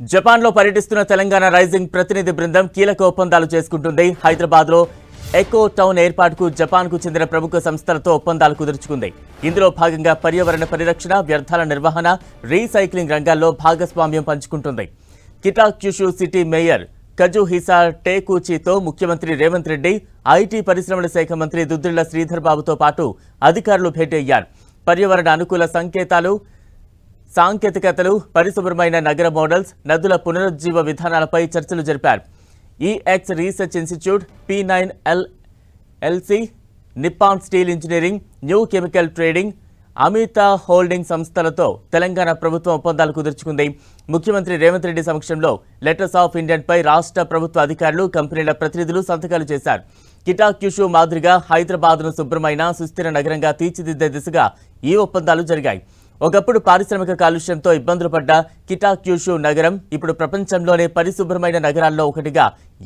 జపాన్లో పర్యటిస్తున్న తెలంగాణ రైజింగ్ ప్రతినిధి బృందం కీలక ఒప్పందాలు చేసుకుంటుంది. హైదరాబాద్లో ఎకో టౌన్ ఏర్పాటుకు జపాన్కు చెందిన ప్రముఖ సంస్థలతో ఒప్పందాలు కుదుర్చుకుంది. ఇందులో భాగంగా పర్యావరణ పరిరక్షణ వ్యర్థాల నిర్వహణ రీసైక్లింగ్ రంగాల్లో భాగస్వామ్యం పంచుకుంటుంది. కిటాక్యుషు సిటీ మేయర్ కజుహిసా టేకూచితో ముఖ్యమంత్రి రేవంత్ రెడ్డి ఐటీ పరిశ్రమల శాఖ మంత్రి దుద్దిళ్ళ శ్రీధర్ బాబుతో పాటు అధికారులు భేటీ అయ్యారు. పర్యావరణ అనుకూల సంకేతాలు సాంకేతికతలు పరిశుభ్రమైన నగర మోడల్స్ నదుల పునరుజ్జీవ విధానాలపై చర్చలు జరిపారు. EX research institute P nine L LC Nippon steel engineering new chemical trading Amita holding సంస్థలతో తెలంగాణ ప్రభుత్వం ఒప్పందాలు కుదుర్చుకుంది. ముఖ్యమంత్రి రేవంత్ రెడ్డి సమక్షంలో లెటర్స్ ఆఫ్ ఇండియన్పై రాష్ట్ర ప్రభుత్వ అధికారులు కంపెనీల ప్రతినిధులు సంతకాలు చేశారు. కిటాక్యుషు మాదిరిగా హైదరాబాద్ను శుభ్రమైన సుస్థిర నగరంగా తీర్చిదిద్దే దిశగా ఈ ఒప్పందాలు జరిగాయి. ఒకప్పుడు పారిశ్రామిక కాలుష్యంతో ఇబ్బందులు పడ్డ కిటాక్యూషు నగరం ఇప్పుడు ప్రపంచంలోనే పరిశుభ్రమైన నగరాల్లో ఒకటిగా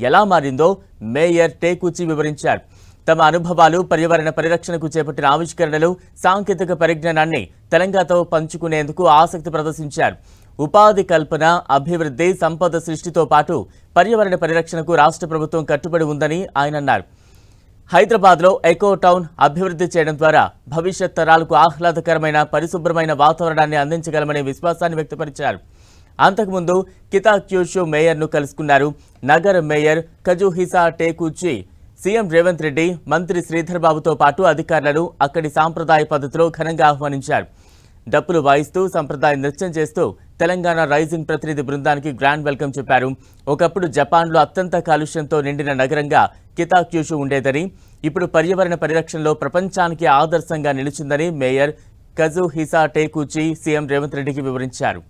ఎలా మారిందో మేయర్ టేకూచి వివరించారు. తమ అనుభవాలు పర్యావరణ పరిరక్షణకు చేపట్టిన ఆవిష్కరణలు సాంకేతిక పరిజ్ఞానాన్ని తెలంగాణతో పంచుకునేందుకు ఆసక్తి ప్రదర్శించారు. ఉపాధి కల్పన అభివృద్ధి సంపద సృష్టితో పాటు పర్యావరణ పరిరక్షణకు రాష్ట్ర ప్రభుత్వం కట్టుబడి ఉందని ఆయన అన్నారు. హైదరాబాద్లో ఎకో టౌన్ అభివృద్ధి చేయడం ద్వారా భవిష్యత్ తరాలకు ఆహ్లాదకరమైన పరిశుభ్రమైన వాతావరణాన్ని అందించగలమనే విశ్వాసాన్ని వ్యక్తపరిచారు. అంతకుముందు కితాక్యూషు మేయర్ను కలుసుకున్నారు. నగర mayor Kazuhisa Takeuchi CM Revanth Reddy మంత్రి శ్రీధర్ బాబుతో పాటు అధికారులను అక్కడి సాంప్రదాయ పద్ధతిలో ఘనంగా ఆహ్వానించారు. డప్పులు వాయిస్తూ సంప్రదాయ నృత్యం చేస్తూ తెలంగాణ రైజింగ్ ప్రతినిధి బృందానికి గ్రాండ్ వెల్కమ్ చెప్పారు. ఒకప్పుడు జపాన్లో అత్యంత కాలుష్యంతో నిండిన నగరంగా కితాక్యూషు ఉండేదని ఇప్పుడు పర్యావరణ పరిరక్షణలో ప్రపంచానికి ఆదర్శంగా నిలిచిందని mayor Kazuhisa Takeuchi CM Revanth రెడ్డికి వివరించారు.